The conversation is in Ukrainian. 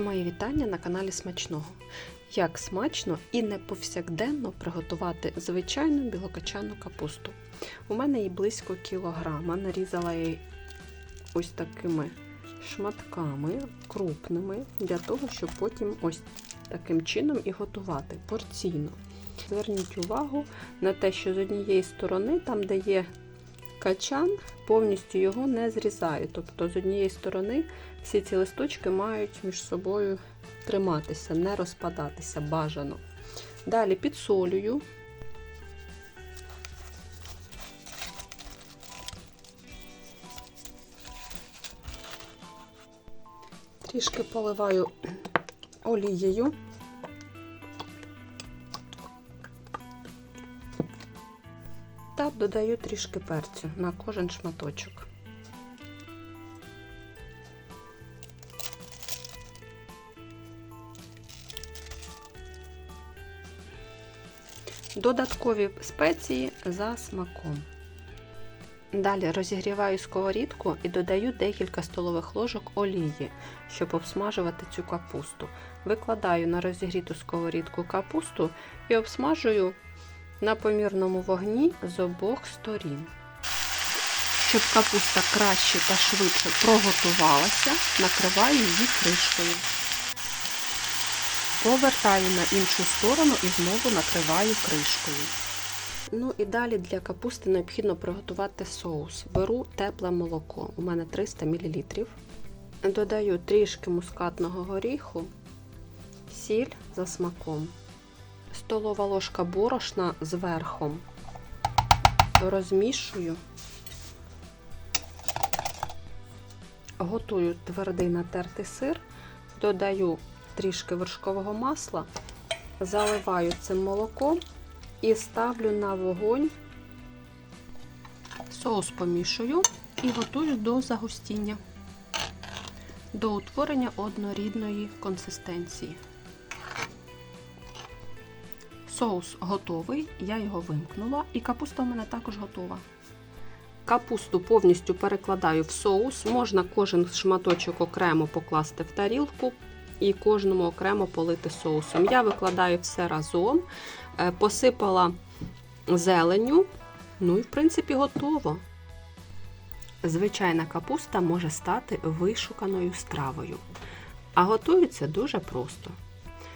Мої вітання на каналі Смачного. Як смачно і не повсякденно приготувати звичайну білокачану капусту. У мене її близько кілограма. Нарізала її ось такими шматками крупними, для того, щоб потім ось таким чином і готувати порційно. Зверніть увагу на те, що з однієї сторони, там, де є качан, повністю його не зрізаю. Тобто з однієї сторони всі ці листочки мають між собою триматися, не розпадатися бажано. Далі підсолюю. Трішки поливаю олією. Та додаю трішки перцю на кожен шматочок. Додаткові спеції за смаком. Далі розігріваю сковорідку і додаю декілька столових ложок олії, щоб обсмажувати цю капусту. Викладаю на розігріту сковорідку капусту і обсмажую на помірному вогні з обох сторін. Щоб капуста краще та швидше проготувалася, накриваю її кришкою. Повертаю на іншу сторону і знову накриваю кришкою. Ну і далі для капусти необхідно приготувати соус. Беру тепле молоко, у мене 300 мл. Додаю трішки мускатного горіху, сіль за смаком, столова ложка борошна з верхом. Розмішую, готую твердий натертий сир, додаю трішки вершкового масла, заливаю цим молоком і ставлю на вогонь, соус помішую і готую до загустіння, до утворення однорідної консистенції. Соус готовий, я його вимкнула, і капуста у мене також готова. Капусту повністю перекладаю в соус, можна кожен шматочок окремо покласти в тарілку і кожному окремо полити соусом. Я викладаю все разом, посипала зеленю, ну і, в принципі, готово. Звичайна капуста може стати вишуканою стравою. А готується дуже просто.